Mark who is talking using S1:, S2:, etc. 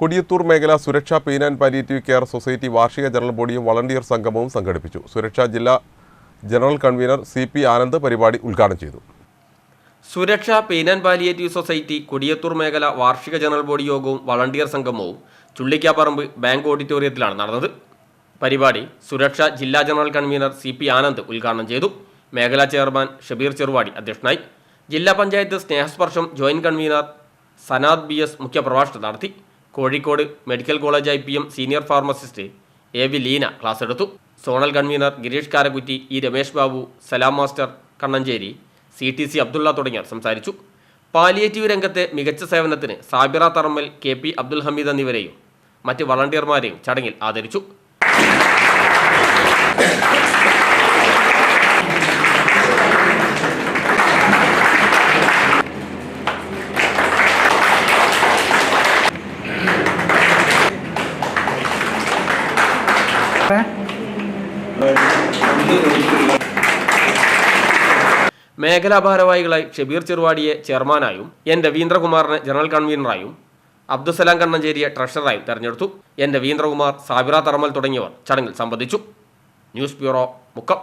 S1: കൊടിയത്തൂർ മേഖല Suraksha pain and palliative care society വാർഷിക general ബോഡിയും വളണ്ടിയർ സംഗമവും സംഘടിപ്പിച്ചു. സുരക്ഷാ ജില്ലാ general convener C P Anand പരിപാടി ഉദ്ഘാടനം ചെയ്തു.
S2: Suraksha pain and palliative society Kodiyathur മേഖല വാർഷിക ജനറൽ ബോഡി യോഗവും വളണ്ടിയർ സംഗമവും ചുള്ളിക്കാപ്പറമ്പ് ബാങ്ക് ഓഡിറ്റോറിയത്തിലാണ് നടന്നത്. പരിപാടി സുരക്ഷാ ജില്ലാ general convener C P Anand ഉദ്ഘാടനം ചെയ്തു. മേഖലാ ചെയർമാൻ ഷബീർ ചെറുവാടി അധ്യക്ഷനായി. ജില്ലാ panchayat Snehasparsham joint convener Sanad B S മുഖ്യപ്രഭാഷണം നടത്തി. Kozhikode medical college I P M senior pharmacist A V Leena class എടുത്തു. Zonal convener Girish Karakkutty E Ramesh Babu Salam master Kannancheri C T C Abdulla തുടങ്ങിയവർ സംസാരിച്ചു. Palliative രംഗത്തെ മികച്ച സേവനത്തിന് Sabira Tharammal K P Abdul Hameed എന്നിവരെയും മറ്റ് വളണ്ടിയർമാരെയും ചടങ്ങിൽ ആദരിച്ചു. മേഖലാ ഭാരവാഹികളായി ഷബീർ ചെറുവാടിയെ ചെയർമാനായും എൻ രവീന്ദ്രകുമാറിനെ ജനറൽ കൺവീനറായും അബ്ദുസലാം കണ്ണഞ്ചേരിയെ ട്രഷററായും തെരഞ്ഞെടുത്തു. എൻ രവീന്ദ്രകുമാർ സാബിറ തറമൽ തുടങ്ങിയവർ ചടങ്ങിൽ സംബന്ധിച്ചു. News bureau Mukkam.